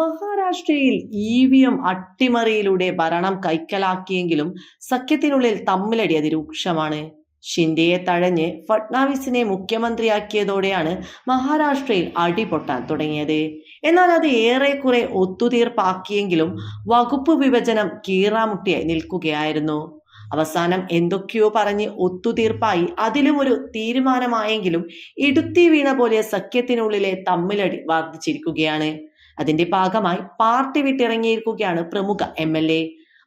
മഹാരാഷ്ട്രയിൽ E V M അട്ടിമറിയിലൂടെ ഭരണം കൈക്കലാക്കിയെങ്കിലും സഖ്യത്തിനുള്ളിൽ തമ്മിലടി അതിരൂക്ഷമാണ്. ഷിൻഡെയെ തഴഞ്ഞ് ഫട്നാവിസിനെ മുഖ്യമന്ത്രിയാക്കിയതോടെയാണ് മഹാരാഷ്ട്രയിൽ അടിപൊട്ടാൻ തുടങ്ങിയത്. എന്നാൽ അത് ഏറെക്കുറെ ഒത്തുതീർപ്പാക്കിയെങ്കിലും വകുപ്പ് വിഭജനം കീറാമുട്ടിയായി നിൽക്കുകയായിരുന്നു. അവസാനം എന്തൊക്കെയോ പറഞ്ഞ് ഒത്തുതീർപ്പായി അതിലും ഒരു തീരുമാനമായെങ്കിലും ഇടുത്തി വീണ പോലെ സഖ്യത്തിനുള്ളിലെ തമ്മിലടി വർദ്ധിച്ചിരിക്കുകയാണ്. അതിന്റെ ഭാഗമായി പാർട്ടി വിട്ടിറങ്ങിയിരിക്കുകയാണ് പ്രമുഖ എം എൽ എ.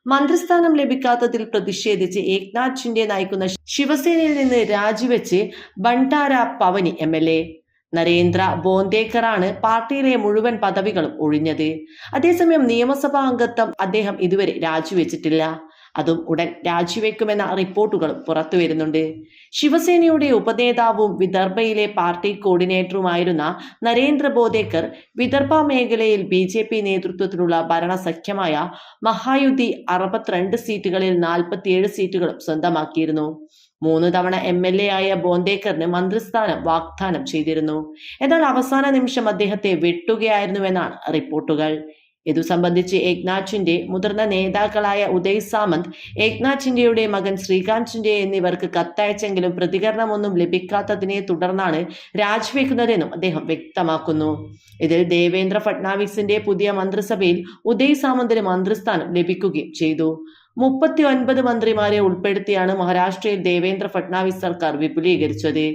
മന്ത്രിസ്ഥാനം ലഭിക്കാത്തതിൽ പ്രതിഷേധിച്ച് ഏക്നാഥ് ഷിൻഡെ നയിക്കുന്ന ശിവസേനയിൽ നിന്ന് രാജിവെച്ച് Bhandara Pavani M L A. Narendra ബോന്തേക്കറാണ് പാർട്ടിയിലെ മുഴുവൻ പദവികളും ഒഴിഞ്ഞത്. അതേസമയം നിയമസഭാ അംഗത്വം അദ്ദേഹം ഇതുവരെ രാജിവെച്ചിട്ടില്ല. അതും ഉടൻ രാജിവെക്കുമെന്ന റിപ്പോർട്ടുകളും പുറത്തു വരുന്നുണ്ട്. ശിവസേനയുടെ ഉപനേതാവും വിദർഭയിലെ പാർട്ടി കോർഡിനേറ്ററുമായിരുന്ന നരേന്ദ്ര ബോദേക്കർ വിദർഭ മേഖലയിൽ ബി ജെ പി നേതൃത്വത്തിലുള്ള ഭരണസഖ്യമായ മഹായുദ്ധി അറുപത്തിരണ്ട് സീറ്റുകളിൽ നാൽപ്പത്തിയേഴ് സീറ്റുകളും സ്വന്തമാക്കിയിരുന്നു. മൂന്ന് തവണ എം എൽ എ ആയ ബോന്തേക്കറിന് മന്ത്രിസ്ഥാനം വാഗ്ദാനം ചെയ്തിരുന്നു. എന്നാൽ അവസാന നിമിഷം അദ്ദേഹത്തെ വെട്ടുകയായിരുന്നുവെന്നാണ് റിപ്പോർട്ടുകൾ. ഇതു സംബന്ധിച്ച് ഏക്നാഥ് ഷിൻഡെ മുതിർന്ന നേതാക്കളായ ഉദയ് സാമന്ത് ഏക്നാഥ് ഷിൻഡെയുടെ മകൻ ശ്രീകാന്ത് ഷിൻഡെ എന്നിവർക്ക് കത്തയച്ചെങ്കിലും പ്രതികരണമൊന്നും ലഭിക്കാത്തതിനെ തുടർന്നാണ് രാജിവെക്കുന്നതെന്നും അദ്ദേഹം വ്യക്തമാക്കുന്നു. ഇതിൽ ദേവേന്ദ്ര ഫട്നാവിസിന്റെ പുതിയ മന്ത്രിസഭയിൽ ഉദയ് സാമന്തിന് മന്ത്രിസ്ഥാനം ലഭിക്കുകയും ചെയ്തു. മുപ്പത്തി ഒൻപത് മന്ത്രിമാരെ ഉൾപ്പെടുത്തിയാണ് മഹാരാഷ്ട്രയിൽ ദേവേന്ദ്ര ഫട്നാവിസ് സർക്കാർ വിപുലീകരിച്ചത്.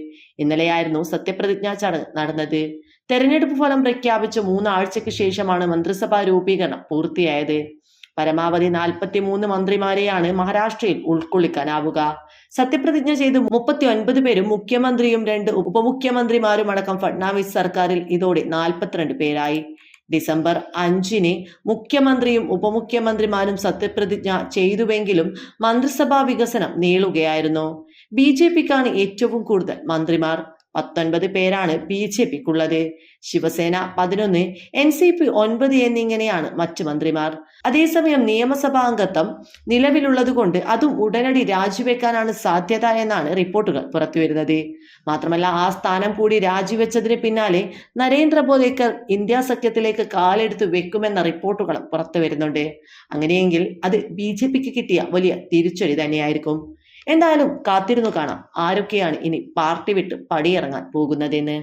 ഇന്നലെയായിരുന്നു സത്യപ്രതിജ്ഞാ ചടങ്ങ് നടന്നത്. തെരഞ്ഞെടുപ്പ് ഫലം പ്രഖ്യാപിച്ച മൂന്നാഴ്ചയ്ക്ക് ശേഷമാണ് മന്ത്രിസഭാ രൂപീകരണം പൂർത്തിയായത്. പരമാവധി നാൽപ്പത്തി മൂന്ന് മന്ത്രിമാരെയാണ് മഹാരാഷ്ട്രയിൽ ഉൾക്കൊള്ളിക്കാനാവുക. സത്യപ്രതിജ്ഞ ചെയ്ത് മുപ്പത്തി ഒൻപത് പേരും മുഖ്യമന്ത്രിയും രണ്ട് ഉപമുഖ്യമന്ത്രിമാരും അടക്കം ഫഡ്നാവിസ് സർക്കാരിൽ ഇതോടെ നാൽപ്പത്തിരണ്ട് പേരായി. ഡിസംബർ അഞ്ചിന് മുഖ്യമന്ത്രിയും ഉപമുഖ്യമന്ത്രിമാരും സത്യപ്രതിജ്ഞ ചെയ്തുവെങ്കിലും മന്ത്രിസഭാ വികസനം നീളുകയായിരുന്നു. ബി ജെ പിക്കാണ് ഏറ്റവും കൂടുതൽ മന്ത്രിമാർ. പത്തൊൻപത് പേരാണ് ബി ജെ പിക്കുള്ളത്. ശിവസേന പതിനൊന്ന് എൻ സി പി ഒൻപത് എന്നിങ്ങനെയാണ് മറ്റു മന്ത്രിമാർ. അതേസമയം നിയമസഭാ അംഗത്വം നിലവിലുള്ളതുകൊണ്ട് അതും ഉടനടി രാജിവെക്കാനാണ് സാധ്യത എന്നാണ് റിപ്പോർട്ടുകൾ പുറത്തുവരുന്നത്. മാത്രമല്ല ആ സ്ഥാനം കൂടി രാജിവെച്ചതിന് പിന്നാലെ നരേന്ദ്ര ബോദേക്കർ ഇന്ത്യ സഖ്യത്തിലേക്ക് കാലെടുത്ത് വെക്കുമെന്ന റിപ്പോർട്ടുകളും പുറത്തു വരുന്നുണ്ട് അങ്ങനെയെങ്കിൽ അത് ബി ജെ പിക്ക് കിട്ടിയ വലിയ തിരിച്ചടി തന്നെയായിരിക്കും. എന്തായാലും കാത്തിരുന്നു കാണാം. ആരൊക്കെയാണ് ഇനി പാർട്ടി വിട്ട് പടിയിറങ്ങാൻ പോകുന്നതെന്ന്?